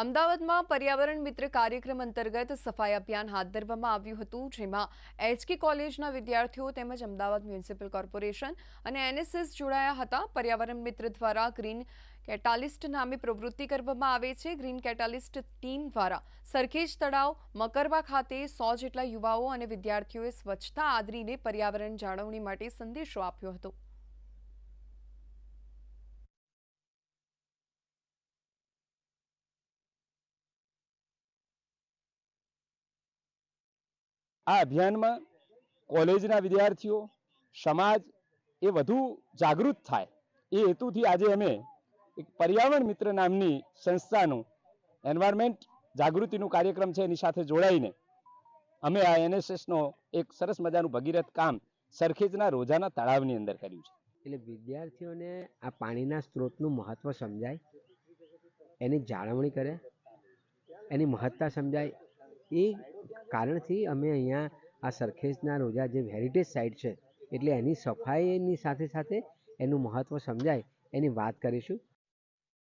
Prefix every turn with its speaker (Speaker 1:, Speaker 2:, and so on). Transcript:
Speaker 1: અમદાવાદમાં પર્યાવરણ મિત્ર કાર્યક્રમ અંતર્ગત સફાઈ અભિયાન હાથ ધરવામાં આવ્યું હતું, જેમાં એચકે કોલેજના વિદ્યાર્થીઓ તેમજ અમદાવાદ મ્યુનિસિપલ કોર્પોરેશન અને એનએસએસ જોડાયા હતા. પર્યાવરણ મિત્ર દ્વારા ગ્રીન કેટાલિસ્ટ નામે પ્રવૃત્તિ કરવામાં આવે છે. ગ્રીન કેટાલિસ્ટ ટીમ દ્વારા સરખેજ તળાવ, મકરવા ખાતે સો જેટલા યુવાઓ અને વિદ્યાર્થીઓએ સ્વચ્છતા આદરીને પર્યાવરણ જાળવણી માટે સંદેશો આપ્યો હતો.
Speaker 2: આ અભિયાનમાં કોલેજના વિદ્યાર્થીઓ, સમાજ એ વધુ જાગૃત થાય. એ હેતુથી આજે અમે એક પર્યાવરણ મિત્ર નામની સંસ્થાનું એન્વાયરમેન્ટ જાગૃતિનું કાર્યક્રમ છે એની સાથે જોડાઈને અમે આ એનએસએસનો એક સરસ મજાનું ભગીરથ કામ સરખેજના રોજાના તળાવની અંદર કર્યું છે.
Speaker 3: એટલે વિદ્યાર્થીઓને આ પાણીના સ્ત્રોતનું મહત્ત્વ સમજાય, એની જાળવણી કરે, એની મહત્તા સમજાય, એ કારણથી અમે અહીંયા આ સરખેજના રોજા જે હેરિટેજ સાઇટ છે, એટલે એની સફાઈની સાથે સાથે એનું મહત્ત્વ સમજાય એની વાત કરીશું.